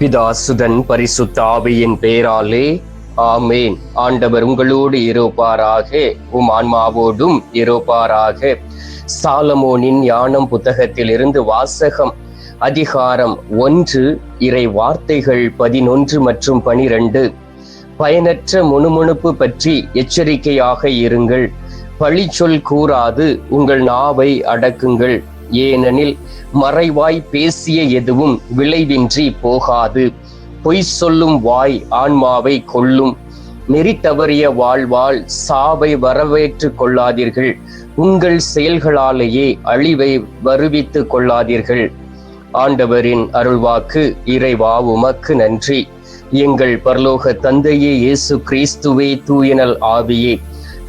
பிதாசுதன் பரிசுத்த ஆவியின் பேராலே ஆமேன். ஆண்டவர் உங்களோடு இருப்பாராக உம் ஆன்மாவோடும் இருப்பாராக. சாலமோனின் ஞானம் புத்தகத்தில் இருந்து வாசகம் அதிகாரம் ஒன்று இறை வார்த்தைகள் பதினொன்று மற்றும் பனிரெண்டு. பயனற்ற முணுமுணுப்பு பற்றி எச்சரிக்கையாக இருங்கள். பழிச்சொல் கூறாது உங்கள் நாவை அடக்குங்கள். ஏனெனில் மறைவாய் பேசிய எதுவும் விளைவின்றி போகாது. பொய் சொல்லும் வாய் ஆன்மாவை கொல்லும். நெறி தவறிய வாழ்வால் சாவை வரவேற்று கொள்ளாதீர்கள். உங்கள் செயல்களாலேயே அழிவை வருவித்துக் கொள்ளாதீர்கள். ஆண்டவரின் அருள்வாக்கு இறைவா உமக்கு நன்றி. எங்கள் பரலோக தந்தையே இயேசு கிறிஸ்துவே தூயனல் ஆவியே.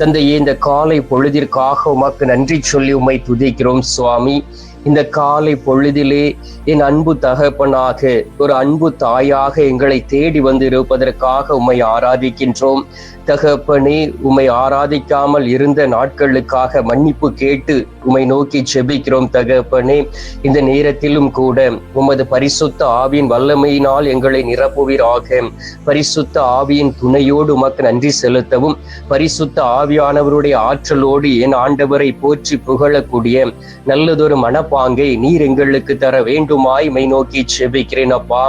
தந்தையே இந்த காலை பொழுதிற்காக உமக்கு நன்றி சொல்லி உம்மை துதிக்கிறோம் சுவாமி. இந்த காலை பொழுதிலே என் அன்பு தகப்பனாக ஒரு அன்பு தாயாக எங்களை தேடி வந்து இருப்பதற்காக உம்மை ஆராதிக்கின்றோம். தகப்பனே உமை ஆராதிக்காமல் இருந்த நாட்களுக்காக மன்னிப்பு கேட்டு உம்மை நோக்கி செபிக்கிறோம் தகப்பனே. இந்த நேரத்திலும் கூட உமது பரிசுத்த ஆவியின் வல்லமையினால் எங்களை நிரப்புவீராக. பரிசுத்த ஆவியின் துணையோடு உமக்கு நன்றி செலுத்தவும். பரிசுத்த ஆவியானவருடைய ஆற்றலோடு என் ஆண்டவரை போற்றி புகழக்கூடிய நல்லதொரு மனப்பாங்கை நீர் எங்களுக்கு தர வேண்டுமாய் மை நோக்கி செபிக்கிறேன் அப்பா.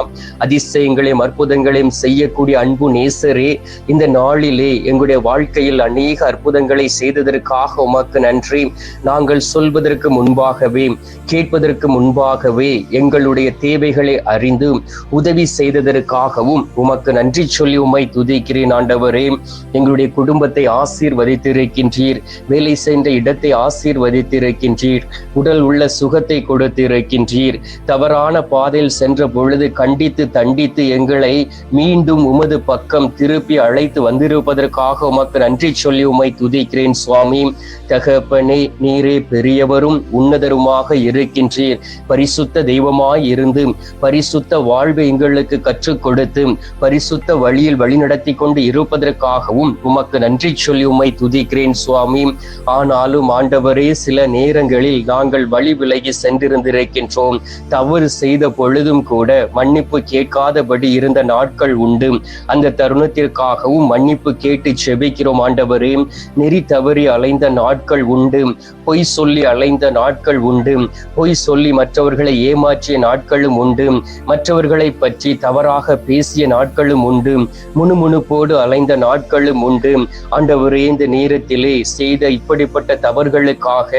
அதிசயங்களையும் அற்புதங்களையும் செய்யக்கூடிய அன்பு நேசரே இந்த நாளிலே எங்களுடைய வாழ்க்கையில் அநேக அற்புதங்களை செய்ததற்காக உமக்கு நன்றி. நாங்கள் சொல்வதற்கு முன்பாகவே கேட்பதற்கு முன்பாகவே எங்களுடைய தேவைகளை அறிந்து உதவி செய்ததற்காகவும் உமக்கு நன்றி சொல்லி உமை துதிக்கிறேன் ஆண்டவரே. எங்களுடைய குடும்பத்தை ஆசீர்வதித்திருக்கின்றீர். வேலை சென்ற இடத்தை ஆசீர்வதித்திருக்கின்றீர். உடல் உள்ள சுகத்தை கொடுத்திருக்கின்றீர். தவறான பாதையில் சென்ற பொழுது கண்டித்து தண்டித்து எங்களை மீண்டும் உமது பக்கம் திருப்பி அழைத்து வந்திருப்ப வந்திருப்பதற்காக உமக்கு நன்றி சொல்லி உமை துதிக்கிறேன் சுவாமி. தகப்பனே நீரே பெரியவரும் உன்னதருமாக இருக்கின்றீர். பரிசுத்த தெய்வமாய் இருந்து பரிசுத்த வாழ்வை எங்களுக்கு கற்றுக் கொடுத்து பரிசுத்த வழியில் வழிநடத்தி கொண்டு இருப்பதற்காகவும் உமக்கு நன்றி சொல்லி உமை துதிக்கிறேன் சுவாமி. ஆனாலும் ஆண்டவரே சில நேரங்களில் நாங்கள் வழி விலகி சென்றிருந்திருக்கின்றோம். தவறு செய்த பொழுதும் கூட மன்னிப்பு கேட்காதபடி இருந்த நாட்கள் உண்டு. அந்த தருணத்திற்காகவும் மன்னிப்பு கேட்டு செபிக்கிறோம் ஆண்டவரே. நெறி தவறி அலைந்த நாட்கள் உண்டு. பொய் சொல்லி அலைந்த நாட்கள் உண்டு. பொய் சொல்லி மற்றவர்களை ஏமாற்றிய நாட்களும் உண்டு. மற்றவர்களை பற்றி தவறாக பேசிய நாட்களும் உண்டு. முணுமுணுப்போடு அலைந்த நாட்களும் உண்டு. ஆண்டவரே இந்த நேரத்திலே செய்த இப்படிப்பட்ட தவறுகளுக்காக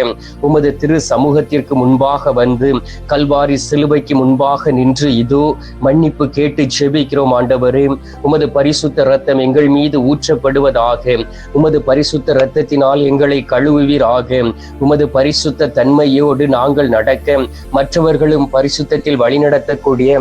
உமது திரு சமூகத்திற்கு முன்பாக வந்து கல்வாரி சிலுவைக்கு முன்பாக நின்று இதோ மன்னிப்பு கேட்டு செபிக்கிறோம் ஆண்டவரே. உமது பரிசுத்த ரத்தம் எங்கள் மீது ஊற்ற ஊற்றப்படுவதாக உமது பரிசுத்த இரத்தத்தினால் எங்களை கழுவுவீராக. உமது பரிசுத்த தன்மையோடு நாங்கள் நடக்க. மற்றவர்களும் பரிசுத்தத்தில் வழிநடத்தக்கூடிய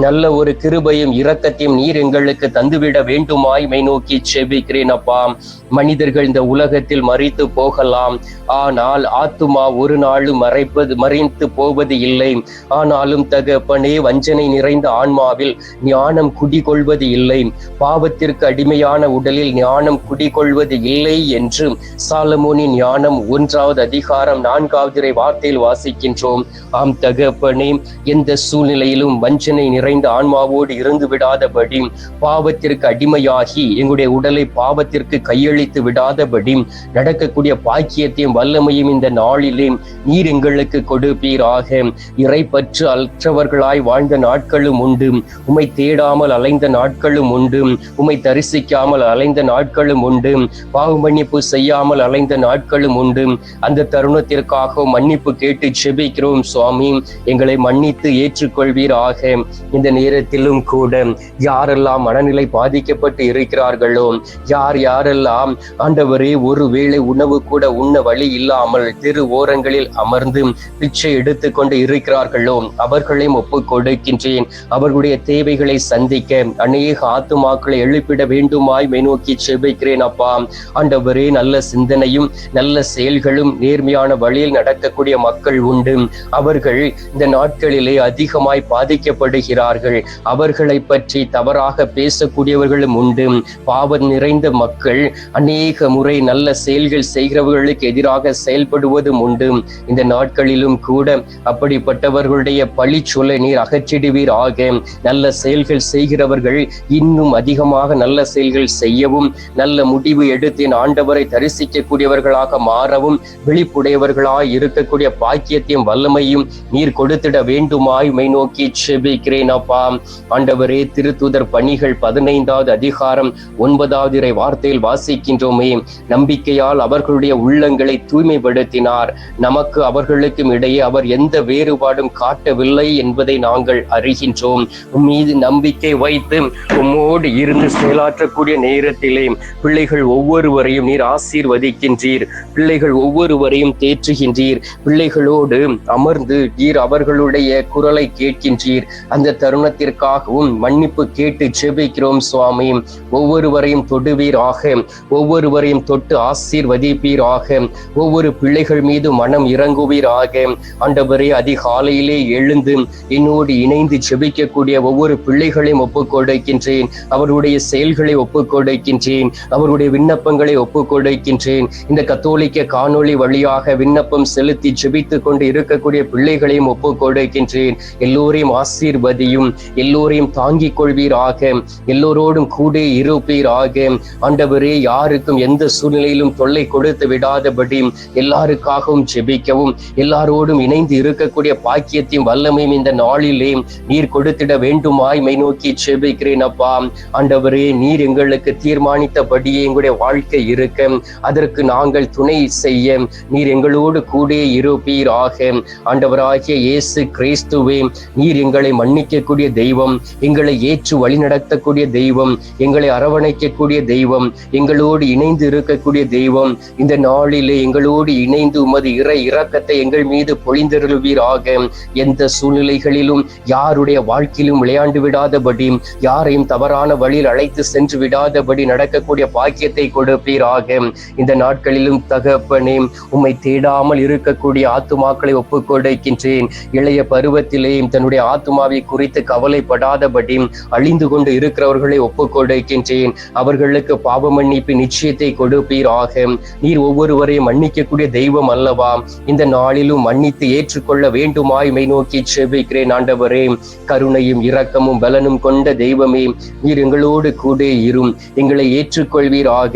நல்ல ஒரு கிருபையும் இரக்கத்தையும் நீர் எங்களுக்கு தந்துவிட வேண்டுமாய் மை நோக்கி செபிக்கிறேன் அப்பா. மனிதர்கள் இந்த உலகத்தில் மறித்து போகலாம். ஆனால் ஆத்துமா ஒரு நாளும் மறைப்பது மறைந்து போவது இல்லை. ஆனாலும் தகப்பனே வஞ்சனை நிறைந்த ஆன்மாவில் ஞானம் குடிகொள்வது இல்லை. பாவத்திற்கு அடிமையான உடல் உடலில் ஞானம் குடிகொள்வது இல்லை என்று சாலமோனின் ஞானம் ஒன்றாவது அதிகாரம் நான்காவது வார்த்தையில் வாசிக்கின்றோம். ஆம் தகப்பனே எந்த சூழ்நிலையிலும் வஞ்சனை நிறைந்த ஆன்மாவோடு இருந்து விடாதபடி பாவத்திற்கு அடிமையாகி எங்களுடைய உடலை பாவத்திற்கு கையளித்து விடாதபடி நடக்கக்கூடிய பாக்கியத்தையும் வல்லமையும் இந்த நாளிலே நீர் எங்களுக்கு கொடுப்பீராக. இறைப்பற்று அற்றவர்களாய் வாழ்ந்த நாட்களும் உண்டு. உமை தேடாமல் அலைந்த நாட்களும் உண்டு. உமை தரிசிக்காமல் அலை அலைந்த நாட்களும் உண்டு. பாவமன்னிப்பு செய்யாமல் அலைந்த நாட்களும் உண்டு. அந்த தருணத்திற்காக மன்னிப்பு கேட்டு செபிக்கிறோம் சுவாமி. எங்களை மன்னித்து ஏற்றுக்கொள்வீராக. இந்த நேரத்திலும் கூட யாரெல்லாம் மனநிலை பாதிக்கப்பட்டு இருக்கிறார்களோ யார் யாரெல்லாம் ஆண்டவரே ஒருவேளை உணவு கூட உண்ண வழி இல்லாமல் திரு ஓரங்களில் அமர்ந்து பிச்சை எடுத்துக்கொண்டு இருக்கிறார்களோ அவர்களையும் ஒப்பு கொடுக்கின்றேன். அவர்களுடைய தேவைகளை சந்திக்க அநேக ஆத்துமாக்களை எழுப்பிட வேண்டுமாய் மெனு நோக்கி செபிக்கிறேன் அப்பா. ஆண்டவரே நல்ல சிந்தனையும் நல்ல செயல்களும் நேர்மையான வழியில் நடக்கக்கூடிய மக்கள் உண்டு. அவர்கள் இந்த நாட்களிலே அதிகமாய் பாதிக்கப்படுகிறார்கள். அவர்களை பற்றி தவறாக பேசக்கூடியவர்களும் உண்டு. பாவம் நிறைந்த மக்கள் அநேக முறை நல்ல செயல்கள் செய்கிறவர்களுக்கு எதிராக செயல்படுவதும் உண்டு. இந்த நாட்களிலும் கூட அப்படிப்பட்டவர்களுடைய பழி சொல்ல நீர் அகற்றிடுவீர் ஆக நல்ல செயல்கள் செய்கிறவர்கள் இன்னும் அதிகமாக நல்ல செயல்கள் செய்ய செய்யவும் நல்ல முடிவு எடுத்து என் ஆண்டவரை தரிசிக்கக்கூடியவர்களாக மாறவும் விழிப்புடையவர்களாய் இருக்கக்கூடிய பாக்கியத்தையும் வல்லமையும் நீர் கொடுத்திட வேண்டுமாய் மை நோக்கி செபிக்கிறேன் அப்பா. ஆண்டவரே திருத்துதர் பணிகள் பதினைந்தாவது அதிகாரம் ஒன்பதாவது இறை வார்த்தையில் வாசிக்கின்றோமே. நம்பிக்கையால் அவர்களுடைய உள்ளங்களை தூய்மைப்படுத்தினார். நமக்கு அவர்களுக்கும் இடையே அவர் எந்த வேறுபாடும் காட்டவில்லை என்பதை நாங்கள் அறிகின்றோம். மீது நம்பிக்கை வைத்து உம்மோடு இருந்து செயலாற்றக்கூடிய நேரம் நேரத்திலே பிள்ளைகள் ஒவ்வொருவரையும் நீர் ஆசீர்வதிக்கின்றீர். பிள்ளைகள் ஒவ்வொருவரையும் தேற்றுகின்றீர். பிள்ளைகளோடு அமர்ந்து நீர் அவர்களுடைய குரலை கேட்கின்றீர். அந்த தருணத்திற்காகவும் மன்னிப்பு கேட்டு ஜெபிக்கிறோம் சுவாமி. ஒவ்வொருவரையும் தொடுவீராக. ஒவ்வொருவரையும் தொட்டு ஆசீர்வதிப்பீராக. ஒவ்வொரு பிள்ளைகள் மீது மனம் இறங்குவீராக. ஆண்டவரே அதிகாலையிலே எழுந்து என்னோடு இணைந்து ஜெபிக்கக்கூடிய ஒவ்வொரு பிள்ளைகளையும் ஒப்புக்கொடுக்கின்றேன். அவருடைய செயல்களை ஒப்புக்கொடு கொடுக்கின்றேன் அவருடைய விண்ணப்பங்களை ஒப்புக்கொடுக்கின்றேன். இந்த கத்தோலிக்க காணொளி வழியாக விண்ணப்பம் செலுத்தி ஜெபித்துக் கொண்டு இருக்கக்கூடிய பிள்ளைகளையும் ஒப்புக்கொடுக்கின்றேன். எல்லோரையும் ஆசீர்வதியும். எல்லோரையும் தாங்கிக் கொள்வீராக. எல்லோரோடும் கூட இருப்பீராக. ஆண்டவரே யாருக்கும் எந்த சூழ்நிலையிலும் தொல்லை கொடுத்து விடாதபடி எல்லாருக்காகவும் ஜெபிக்கவும். எல்லாரோடும் இணைந்து இருக்கக்கூடிய பாக்கியத்தையும் வல்லமையும் இந்த நாளிலே நீர் கொடுத்திட வேண்டுமாய் மை நோக்கி ஜெபிக்கிறேன் அப்பா. ஆண்டவரே நீர் எங்களுக்கு தீர்மானித்தபடியே எங்களுடைய வாழ்க்கை இருக்க அதற்கு நாங்கள் துணை செய்ய நீர் எங்களோடு கூட இருப்பீராக. ஆண்டவராகிய இயேசு கிறிஸ்துவே நீர் எங்களை மன்னிக்கக்கூடிய தெய்வம் எங்களை ஏற்று வழிநடத்தக்கூடிய தெய்வம் எங்களை அரவணைக்கக்கூடிய தெய்வம் எங்களோடு இணைந்து இருக்கக்கூடிய தெய்வம் இந்த நாளிலே எங்களோடு இணைந்து உமது இற இரக்கத்தை எங்கள் மீது பொழிந்தருள்வீராக. எந்த சூழ்நிலைகளிலும் யாருடைய வாழ்க்கையிலும் விளையாண்டு விடாதபடி யாரையும் தவறான வழியில் அழைத்து சென்று விடாதபடி நடக்கக்கூடிய பாக்கியத்தை கொடுப்பீராக. இந்த நாட்களிலும் தகப்பனே உம்மை தேடாமல் இருக்கக்கூடிய ஆத்துமாக்களை ஒப்புக்கொடுக்கின்றேன். இளைய பருவத்திலே தன்னுடைய ஆத்துமாவை குறித்து கவலைப்படாதபடி அழிந்து கொண்டு இருக்கிறவர்களை ஒப்புக்கொடுக்கின்றேன். அவர்களுக்கு பாவ மன்னிப்பு நிச்சயத்தை கொடுப்பீராக. நீர் ஒவ்வொருவரையும் மன்னிக்கக்கூடிய தெய்வம் அல்லவா? இந்த நாளிலும் மன்னித்து ஏற்றுக்கொள்ள வேண்டுமாய் மை நோக்கி செபிக்கிறேன் ஆண்டவரே. கருணையும் இரக்கமும் பலனும் கொண்ட தெய்வமே நீர் எங்களோடு கூட இரும். எங்களை ஏற்றுக்கொள்வீராக.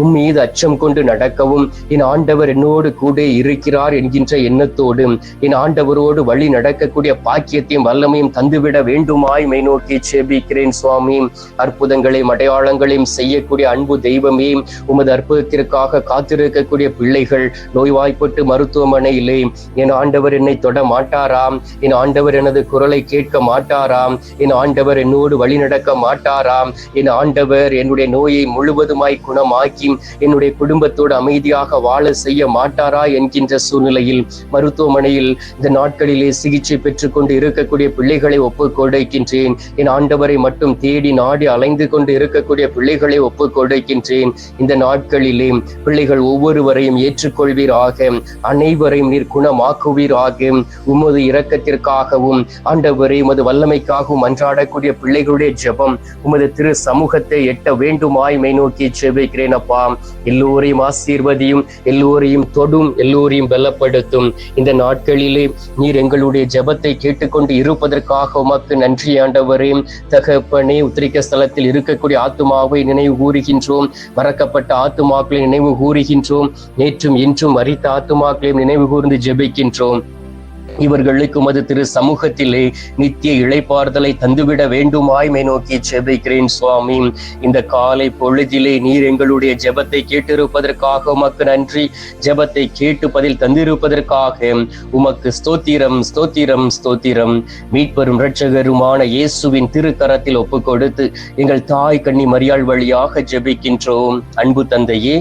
உம் மீது அச்சம் கொண்டு நடக்கவும் என் ஆண்டவர் என்னோடு கூட இருக்கிறார் என்கின்ற எண்ணத்தோடு என் ஆண்டவரோடு வழி நடக்கக்கூடிய பாக்கியத்தையும் வல்லமையும் தந்துவிட வேண்டுமாய் மை நோக்கி செபிக்கிறேன் சுவாமி. அற்புதங்களையும் அடையாளங்களையும் செய்யக்கூடிய அன்பு தெய்வமே உமது அற்புதத்திற்காக காத்திருக்கக்கூடிய பிள்ளைகள் நோய்வாய்ப்பட்டு மருத்துவமனையிலே என் ஆண்டவர் என்னை தொட மாட்டாராம் என் ஆண்டவர் எனது குரலை கேட்க மாட்டாராம் என் ஆண்டவர் என்னோடு வழி நடக்க மாட்டாராம் என் ஆண்டவர் என்னுடைய நோயை முழுவதுமாய் குணமாக்கி என்னுடைய குடும்பத்தோடு அமைதியாக வாழ செய்ய மாட்டாரா என்கின்ற சூழ்நிலையில் மருத்துவமனையில் இந்த நாட்களிலே சிகிச்சை பெற்றுக்கொண்டு இருக்கக்கூடிய பிள்ளைகளை ஒப்புக்கொடுக்கின்றேன். என் ஆண்டவரை மட்டும் தேடி நாடி அலைந்து கொண்டு இருக்கக்கூடிய பிள்ளைகளை ஒப்புக்கொடுக்கின்றேன். இந்த நாட்களிலே பிள்ளைகள் ஒவ்வொருவரையும் ஏற்றுக்கொள்வீராக. அனைவரையும் நீர் குணமாக்குவீராக. உமது இரக்கத்திற்காகவும் ஆண்டவரை உமது வல்லமைக்காகவும் அன்றாடக்கூடிய பிள்ளைகளுடைய ஜெபம் உமது திரு சமூகத்தை எட்ட வேண்டும். வேண்டுமாய் மை நோக்கி செபிக்கிறேன் அப்பா. எல்லோரையும் ஆசீர்வதியும் எல்லோரையும் தொடும் எல்லோரையும் பலப்படுத்தும். இந்த நாட்களிலே நீர் எங்களுடைய ஜெபத்தை கேட்டுக்கொண்டு இருப்பதற்காக உமக்கு நன்றி ஆண்டவரே. தகப்பனே உத்திரிக்க ஸ்தலத்தில் இருக்கக்கூடிய ஆத்துமாவை நினைவு கூறுகின்றோம். மறக்கப்பட்ட ஆத்துமாக்களை நினைவு கூறுகின்றோம். நேற்றும் இன்றும் மறித்த ஆத்துமாக்களையும் நினைவு கூர்ந்து ஜெபிக்கின்றோம். இவர்களுக்கு உமது திரு சமூகத்திலே நித்திய இழைப்பார்தலை தந்துவிட வேண்டுமாய்மை நோக்கி ஜெபிக்கிறேன் சுவாமி. இந்த காலை பொழுதிலே நீர் எங்களுடைய ஜெபத்தை கேட்டிருப்பதற்காக உமக்கு நன்றி. ஜெபத்தை கேட்டு பதில் தந்திருப்பதற்காக உமக்கு ஸ்தோத்திரம் ஸ்தோத்திரம் ஸ்தோத்திரம். மீட்பெரும் இரட்சகருமான இயேசுவின் திருக்கரத்தில் ஒப்பு கொடுத்து எங்கள் தாய் கண்ணி மரியாள் வழியாக ஜெபிக்கின்றோம். அன்பு தந்தையே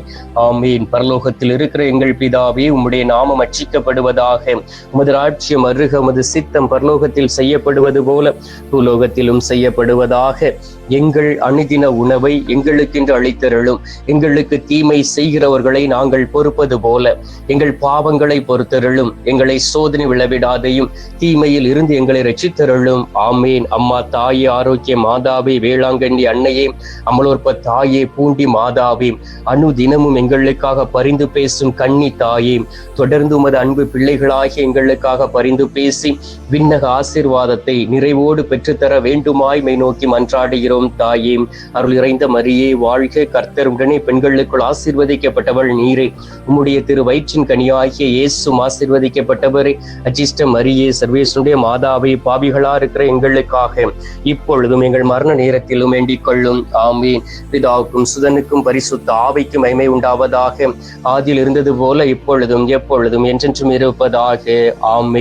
ஆமீன். பரலோகத்தில் இருக்கிற எங்கள் பிதாவே உம்முடைய நாமம் அச்சிக்கப்படுவதாக உமது ராட்சி ராஜ்யம் அருகமது சித்தம் பரலோகத்தில் செய்யப்படுவது போல பூலோகத்திலும் செய்யப்படுவதாக எங்கள் அணுதின உணவை எங்களுக்கென்று அளித்தருளும். எங்களுக்கு தீமை செய்கிறவர்களை நாங்கள் பொறுப்பது போல எங்கள் பாவங்களை பொறுத்தருளும். எங்களை சோதனை விழவிடாதையும் தீமையில் இருந்து எங்களை ரட்சித்தருளும். ஆமேன். அம்மா தாயே ஆரோக்கிய மாதாவே வேளாங்கண்ணி அன்னையே அமலோற்ப தாயே பூண்டி மாதாவே அணு தினமும் எங்களுக்காக பரிந்து பேசும் கன்னி தாயே தொடர்ந்து உமது அன்பு பிள்ளைகளாகிய எங்களுக்காக பரிந்து பேசி விண்ணக ஆசீர்வாதத்தை நிறைவோடு பெற்றுத்தர வேண்டுமாய் மை நோக்கி மன்றாடுகிறோம் தாயே. அருள் இறைந்த மரியே வாழ்க கர்த்தர். உடனே பெண்களுக்குள் ஆசீர்வதிக்கப்பட்டவள் நீரே. உம்முடைய திரு வயிற்றின் கனியாகிய இயேசும் ஆசீர்வதிக்கப்பட்டவரே. அஜிஷ்ட மரியே சர்வேசனுடைய மாதாவை பாவிகளா இருக்கிற எங்களுக்காக இப்பொழுதும் எங்கள் மரண நேரத்திலும் வேண்டிக் கொள்ளும். ஆமீன். பிதாவுக்கும் சுதனுக்கும் பரிசுத்த ஆவைக்கும் மைமை உண்டாவதாக. ஆதியில் இருந்தது போல இப்பொழுதும் எப்பொழுதும் என்றென்றும் இருப்பதாக.